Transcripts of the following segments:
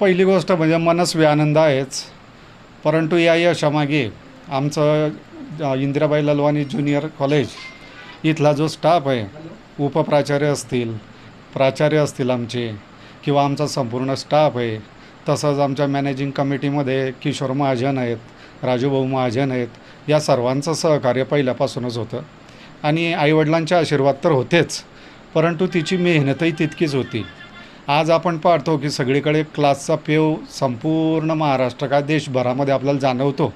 पहिली गोष्ट म्हणजे मनस्वी आनंद आहेच. परंतु या यशामागे आमचं इंदिराबाई ललवानी ज्युनियर कॉलेज इथला जो स्टाफ आहे उपप्राचार्य असतील प्राचार्य असतील आमचे किंवा आमचा संपूर्ण स्टाफ आहे तसंच आमच्या मॅनेजिंग कमिटीमध्ये किशोर महाजन आहेत राजूभाऊ महाजन आहेत या सर्वांचं सहकार्य पहिल्यापासूनच होतं. आणि आईवडिलांचे आशीर्वाद तर होतेच परंतु तिची मेहनतही तितकीच होती. आज आपण पाहतो की सगळीकडे क्लासचा पेव संपूर्ण महाराष्ट्र का देशभरामध्ये आपल्याला जाणवतो.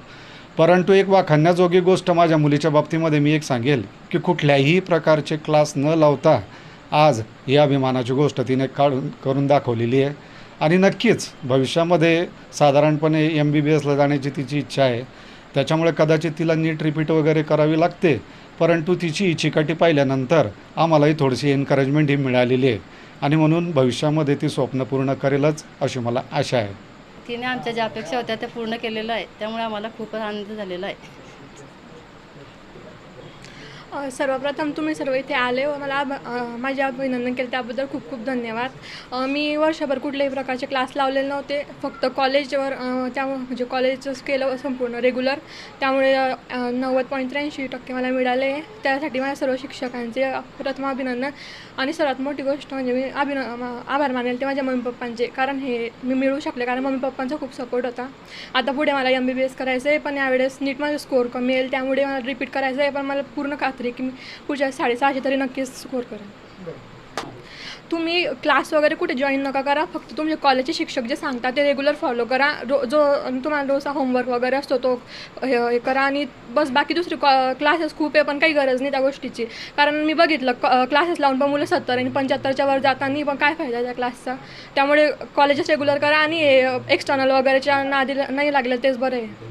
परंतु एक वाखाणण्याजोगी गोष्ट माझ्या मुलीच्या बाबतीमध्ये मी एक सांगेल की कुठल्याही प्रकारचे क्लास न लावता आज ही अभिमानाची गोष्ट तिने काढून करून दाखवलेली आहे. आणि नक्कीच भविष्यामध्ये साधारणपणे एम बी बी एसला जाण्याची तिची इच्छा आहे. त्याच्यामुळे कदाचित तिला नीट रिपीट वगैरे करावी लागते. परंतु तिची इच्छिकाटी पाहिल्यानंतर आम्हालाही थोडीशी एनकरेजमेंट ही मिळालेली आहे. आणि म्हणून भविष्यामध्ये ती स्वप्न पूर्ण करेलच अशी मला आशा आहे. तिने आमच्या ज्या अपेक्षा होत्या त्या पूर्ण केलेल्या आहे त्यामुळे आम्हाला खूपच आनंद झालेला आहे. सर्वप्रथम तुम्ही सर्व इथे आले व मला माझे अभिनंदन केले. त्याबद्दल खूप खूप धन्यवाद. मी वर्षभर कुठल्याही प्रकारचे क्लास लावलेले नव्हते. फक्त कॉलेजवर त्या म्हणजे कॉलेजच केलं संपूर्ण रेग्युलर. त्यामुळे नव्वद पॉईंट त्र्याऐंशी टक्के मला मिळाले. त्यासाठी माझ्या सर्व शिक्षकांचे प्रथम अभिनंदन. आणि सर्वात मोठी गोष्ट म्हणजे मी अभिन आभार मानेल ते माझ्या मम्मी पप्पांचे. कारण हे मी मिळू शकले. कारण मम्मी पप्पांचा खूप सपोर्ट होता. आता पुढे मला एम बी बी एस करायचं आहे पण यावेळेस नीट माझं स्कोअर कमी येईल. त्यामुळे मला रिपीट करायचं आहे पण मला पूर्ण खात्री की मी पुढच्या साडेसहाशे तरी नक्कीच स्कोअर करेन. तुम्ही क्लास वगैरे कुठे जॉईन नका करा फक्त तुमचे कॉलेजचे शिक्षक जे सांगतात ते रेग्युलर फॉलो करा. रो जो तुम्हाला रोजचा होमवर्क वगैरे असतो तो हे हे करा आणि बस बाकी दुसरी कॉ क्लासेस खूप आहे पण काही गरज नाही त्या गोष्टीची. कारण मी बघितलं क्लासेस लावून पण मुलं सत्तर आणि पंच्याहत्तरच्या वर जाताना पण काय फायदा त्या क्लासचा त्यामुळे कॉलेजेस रेग्युलर करा आणि एक्स्टर्नल वगैरेच्या नादी नाही लागलं तेच बरं आहे.